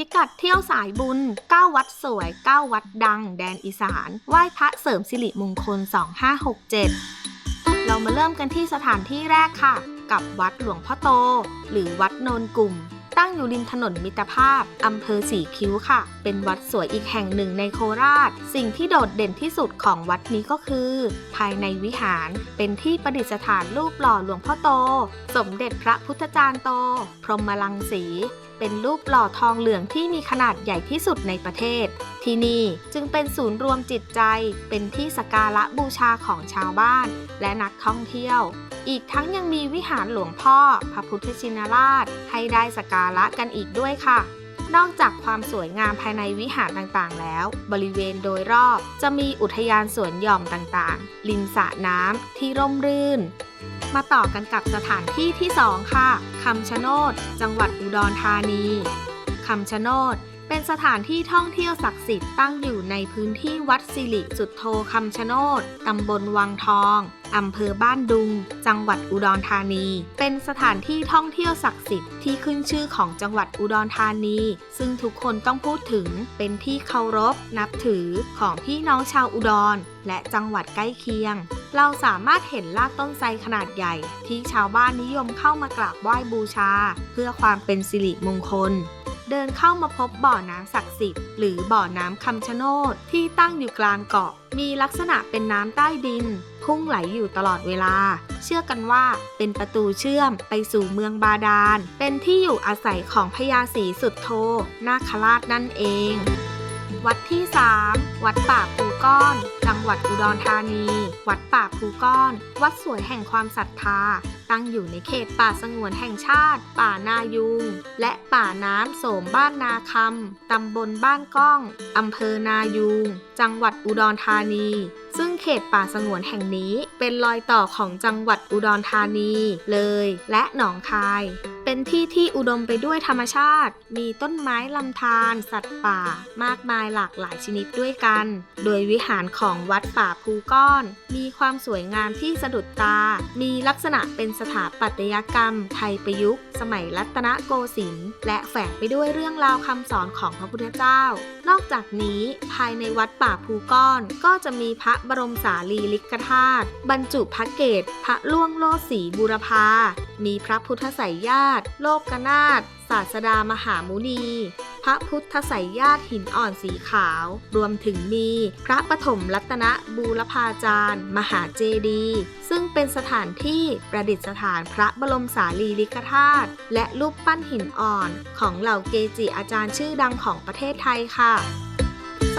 พิกัดเที่ยวสายบุญ 9 วัดสวย 9 วัดดัง แดนอีสาน ไหว้พระเสริมสิริมงคล 2567 เรามาเริ่มกันที่สถานที่แรกค่ะ กับวัดหลวงพ่อโต หรือวัดโนนกลุ่ม ตั้งอยู่ริมถนนมิตรภาพ อำเภอสีคิ้วค่ะ เป็นวัดสวยอีกแห่งหนึ่งในโคราช สิ่งที่โดดเด่นที่สุดของวัดนี้ก็คือ ภายในวิหารเป็นที่ประดิษฐานรูปหล่อหลวงพ่อโต สมเด็จพระพุทธจารย์โต พรหมลังสี เป็นรูปหล่อทองเหลืองที่มีขนาดใหญ่ที่สุดในประเทศ ที่นี่จึงเป็นศูนย์รวมจิตใจ เป็นที่สักการะบูชาของชาวบ้านและนักท่องเที่ยว อีกทั้งยังมีวิหารหลวงพ่อ พระพุทธชินราช ให้ได้สักการะกันอีกด้วยค่ะนอกจากความสวยงามภายในวิหารต่างๆ แล้ว บริเวณโดยรอบจะมีอุทยานสวนหย่อมต่างๆ ริมสระน้ำที่ร่มรื่น มาต่อกันกับสถานที่ที่ 2 ค่ะ คำชะโนด จังหวัดอุดรธานี คำชะโนด เป็นสถานที่ท่องเที่ยวศักดิ์สิทธิ์ตั้งอยู่ในพื้นที่วัดสิริสุทโธคำชะโนด ตำบลวังทองอำเภอบ้านดุง จังหวัดอุดรธานี เป็นสถานที่ท่องเที่ยวศักดิ์สิทธิ์ที่ขึ้นชื่อของจังหวัดอุดรธานี ซึ่งทุกคนต้องพูดถึง เป็นที่เคารพนับถือของพี่น้องชาวอุดร และจังหวัดใกล้เคียงเราสามารถเห็นรากต้นไทรขนาดใหญ่ ที่ชาวบ้านนิยมเข้ามากราบไหว้บูชา เพื่อความเป็นสิริมงคล เดินเข้ามาพบบ่อน้ำศักดิ์สิทธิ์หรือบ่อน้ำคำชะโนดที่ตั้งอยู่กลางเกาะ มีลักษณะเป็นน้ำใต้ดิน พุ่งไหลอยู่ตลอดเวลา เชื่อกันว่าเป็นประตูเชื่อมไปสู่เมืองบาดาล เป็นที่อยู่อาศัยของพญาศรีสุดโทนาคราชนั่นเอง วัดที่ 3 วัดป่าภู ก้อน จังหวัดอุดรธานี วัดป่าภูก้อน วัดสวยแห่งความศรัทธา ตั้งอยู่ในเขตป่าสงวนแห่งชาติ ป่านายุง และป่าน้ำโสมบ้านนาคำตำบลบ้านก้องอำเภอนายุง จังหวัดอุดรธานีซึ่งเขตป่าสงวนแห่งนี้เป็นรอยต่อของจังหวัดอุดรธานี เลย และหนองคาย เป็นที่ที่อุดมไปด้วยธรรมชาติ มีต้นไม้ลำธารสัตว์ป่า มากมายหลากหลายชนิดด้วยกัน โดยวิหารของวัดป่าภูก้อน มีความสวยงามที่สะดุดตา มีลักษณะเป็นสถาปัตยกรรม ไทยประยุกต์ สมัยรัตนโกสินทร์และแฝงไปด้วยเรื่องราวคำสอนของพระพุทธเจ้า นอกจากนี้ภายในวัดป่าภูก้อนก็จะมีพระบรมสารีริกธาตุบรรจุพระเกศพระล่วงโลสีบุรพา มีพระพุทธไสยญาติ โลกนาถศาสดามหามุนี พระพุทธไสยญาติหินอ่อนสีขาว รวมถึงมี พระปฐมรัตนบูรพาจารย์ มหาเจดี ซึ่งเป็นสถานที่ประดิษฐานพระบรมสารีริกธาตุและรูปปั้นหินอ่อน ของเหล่าเกจิอาจารย์ชื่อดังของประเทศไทยค่ะ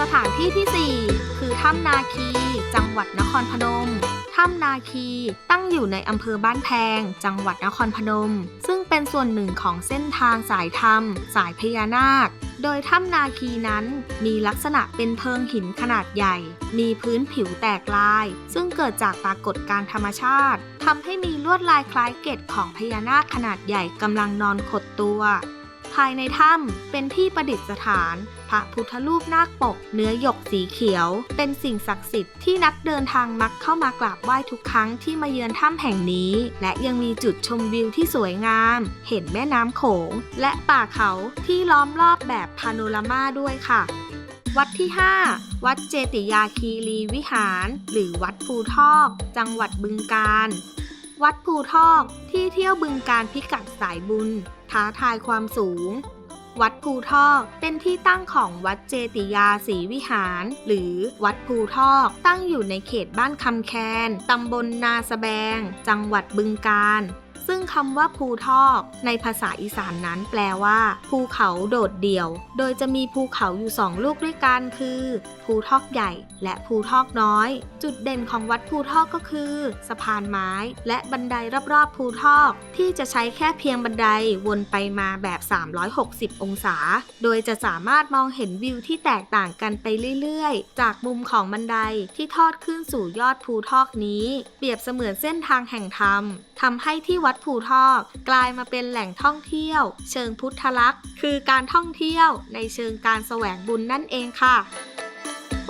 สถานที่ที่ 4 คือถ้ำนาคี จังหวัดนครพนม ถ้ำนาคีตั้งอยู่ในอำเภอบ้านแพง จังหวัดนครพนม ซึ่งเป็นส่วนหนึ่งของเส้นทางสายธรรม สายพญานาค โดยถ้ำนาคีนั้นมีลักษณะเป็นเพิงหินขนาดใหญ่ มีพื้นผิวแตกลาย ซึ่งเกิดจากปรากฏการธรรมชาติทำให้มีลวดลายคล้ายเกตของพญานาคขนาดใหญ่กำลังนอนขดตัว ภายในถ้ำเป็นที่ประดิษฐาน พระพุทธรูปนาคปก เนื้อหยกสีเขียว เป็นสิ่งศักดิ์สิทธิ์ที่นักเดินทางมักเข้ามากราบไหว้ทุกครั้งที่มาเยือนถ้ำแห่งนี้ และยังมีจุดชมวิวที่สวยงาม เห็นแม่น้ำโขง และป่าเขาที่ล้อมรอบแบบพาโนรามาด้วยค่ะวัดที่ 5 วัดเจติยาคีรีวิหาร หรือวัดภูทอก จังหวัดบึงกาฬ วัดภูทอกที่เที่ยวบึงการพิกัดสายบุญ ท้าทายความสูง วัดภูทอกเป็นที่ตั้งของวัดเจติยาศรีวิหาร หรือวัดภูทอกตั้งอยู่ในเขตบ้านคำแคน ตำบลนาสแบง จังหวัดบึงกาฬ ซึ่งคำว่าภูทอกในภาษาอีสานนั้นแปลว่า ภูเขาโดดเดี่ยว โดยจะมีภูเขาอยู่สองลูกด้วยกันคือ ภูทอกใหญ่ และภูทอกน้อย จุดเด่นของวัดภูทอกก็คือ สะพานไม้ และบันไดรอบๆภูทอก ที่จะใช้แค่เพียงบันไดวนไปมาแบบ 360 องศา โดยจะสามารถมองเห็นวิวที่แตกต่างกันไปเรื่อยๆ จากมุมของบันไดที่ทอดขึ้นสู่ยอดภูทอกนี้ เปรียบเสมือนเส้นทางแห่งธรรม ทำให้ที่วัดภูทอก กลายมาเป็นแหล่งท่องเที่ยว เชิงพุทธลักษณ์ คือการท่องเที่ยวในเชิงการแสวงบุญนั่นเองค่ะ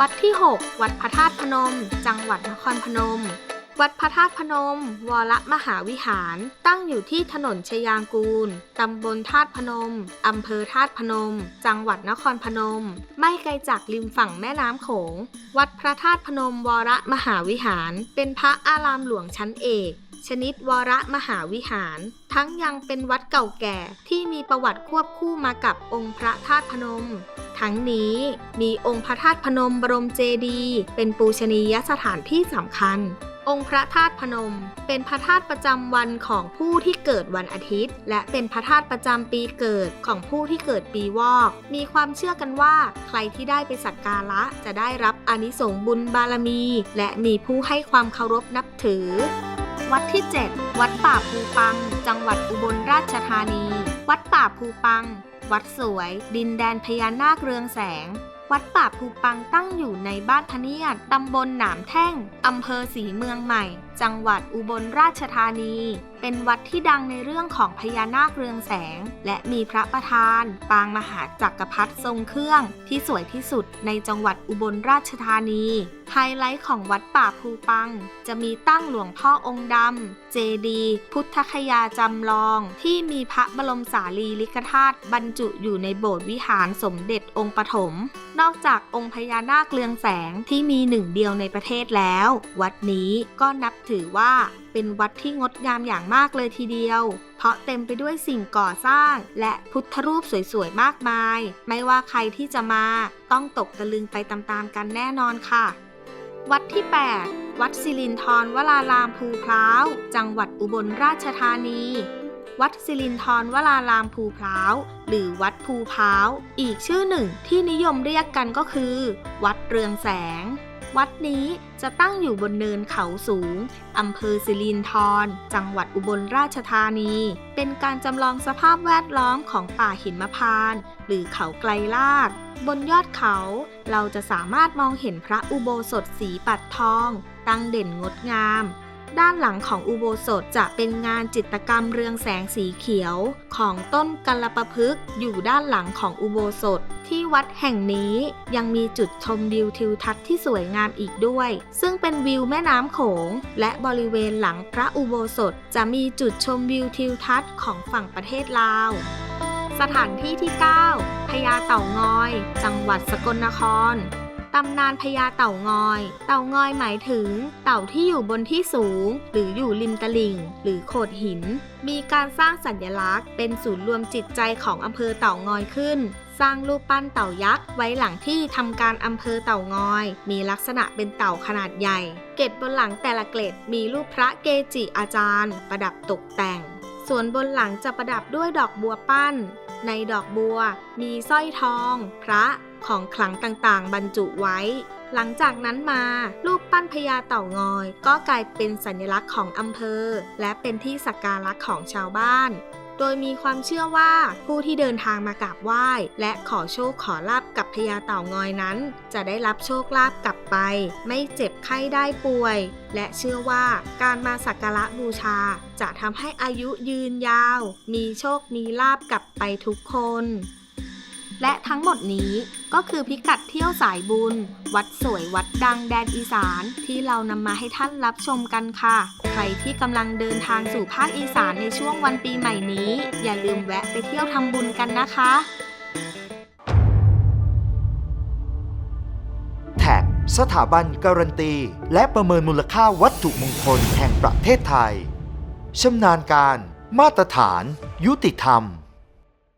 วัดที่ 6 วัดพระธาตุพนม จังหวัดนครพนมวัดพระธาตุพนม วรมหาวิหาร ตั้งอยู่ที่ถนนชยางกูล ตำบลธาตุพนม อำเภอธาตุพนม จังหวัดนครพนม ไม่ไกลจากริมฝั่งแม่น้ำโขง วัดพระธาตุพนม วรมหาวิหาร เป็นพระอารามหลวงชั้นเอก ชนิดวรมหาวิหาร ทั้งยังเป็นวัดเก่าแก่ที่มีประวัติควบคู่มากับองค์พระธาตุพนม ทั้งนี้มีองค์พระธาตุพนมบรมเจดีย์เป็นปูชนียสถานที่สำคัญองค์พระธาตุพนม เป็นพระธาตุประจำวันของผู้ที่เกิดวันอาทิตย์ และเป็นพระธาตุประจำปีเกิดของผู้ที่เกิดปีวอก มีความเชื่อกันว่า ใครที่ได้ไปสักการะจะได้รับอานิสงส์บุญบารมี และมีผู้ให้ความเคารพนับถือ วัดที่ 7 วัดป่าภูปัง จังหวัดอุบลราชธานี วัดป่าภูปัง วัดสวย ดินแดนพญานาคเรืองแสง วัดป่าภูปังตั้งอยู่ในบ้านพเนียดตำบลหนามแท่งอำเภอศรีเมืองใหม่ จังหวัดอุบลราชธานี เป็นวัดที่ดังในเรื่องของพญานาคเรืองแสง และมีพระประธาน ปางมหาจักรพรรดิทรงเครื่อง ที่สวยที่สุดในจังหวัดอุบลราชธานี ไฮไลท์ของวัดป่าภูปัง จะมีตั้งหลวงพ่อองค์ดำ เจดี พุทธคยาจำลอง ที่มีพระบรมสารีริกธาตุบรรจุอยู่ในโบสถ์วิหารสมเด็จองค์ปฐมนอกจากองค์พญานาคเรืองแสงที่มีหนึ่งเดียวในประเทศแล้ว วัดนี้ก็นับถือว่าเป็นวัดที่งดงามอย่างมากเลยทีเดียว เพราะเต็มไปด้วยสิ่งก่อสร้าง และพุทธรูปสวยๆ มากมาย ไม่ว่าใครที่จะมาต้องตกตะลึงไปตามๆกันแน่นอนค่ะ วัดที่ 8 วัดสิรินทรวรารามภูพร้าว จังหวัดอุบลราชธานีวัดสิรินทรวรารามภูพร้าว หรือวัดภูพร้าว อีกชื่อหนึ่งที่นิยมเรียกกันก็คือ วัดเรืองแสง วัดนี้จะตั้งอยู่บนเนินเขาสูง อำเภอสิรินธร จังหวัดอุบลราชธานี เป็นการจำลองสภาพแวดล้อมของป่าหิมพานต์หรือเขาไกลลาด บนยอดเขา เราจะสามารถมองเห็นพระอุโบสถสีปัดทอง ตั้งเด่นงดงาม ด้านหลังของอุโบสถจะเป็นงานจิตรกรรมเรืองแสงสีเขียว ของต้นกัลปะพฤกษ์อยู่ด้านหลังของอุโบสถ ที่วัดแห่งนี้ยังมีจุดชมวิวทิวทัศน์ที่สวยงามอีกด้วย ซึ่งเป็นวิวแม่น้ำโขง และบริเวณหลังพระอุโบสถ จะมีจุดชมวิวทิวทัศน์ของฝั่งประเทศลาว สถานที่ที่ 9พญาเต่างอย จังหวัดสกลนครำนานพญาเต่างอย เต่างอยหมายถึง เต่าที่อยู่บนที่สูง หรืออยู่ริมตลิ่ง หรือโขดหิน มีการสร้างสัญลักษณ์ เป็นศูนย์รวมจิตใจของอำเภอเต่างอยขึ้น สร้างรูปปั้นเต่ายักษ์ไว้หลังที่ทำการอำเภอเต่างอย มีลักษณะเป็นเต่าขนาดใหญ่ เกตบนหลังแต่ละเกล็ดมีรูปพระเกจิอาจารย์ ประดับตกแต่ง ส่วนบนหลังจะประดับด้วยดอกบัวปั้น ในดอกบัว มีสร้อยทอง พระ ของขลังต่างๆ บรรจุไว้ หลังจากนั้นมารูปปั้นพญาเต่างอย ก็กลายเป็นสัญลักษณ์ของอำเภอ และเป็นที่สักการะของชาวบ้าน โดยมีความเชื่อว่าผู้ที่เดินทางมากราบไหว้ และขอโชคขอลาบกับพญาเต่างอยนั้น จะได้รับโชคลาภกลับไป ไม่เจ็บไข้ได้ป่วย และเชื่อว่าการมาสักการะบูชา จะทำให้อายุยืนยาว มีโชคมีลาบกลับไปทุกคน และทั้งหมดนี้ก็คือพิกัดเที่ยวสายบุญ วัดสวยวัดดังแดนอีสานที่เรานำมาให้ท่านรับชมกันค่ะ ใครที่กำลังเดินทางสู่ภาคอีสานในช่วงวันปีใหม่นี้ อย่าลืมแวะไปเที่ยวทำบุญกันนะคะ แท็กสถาบันการันตี และประเมินมูลค่าวัตถุมงคลแห่งประเทศไทยชำนาญการ มาตรฐาน ยุติธรรม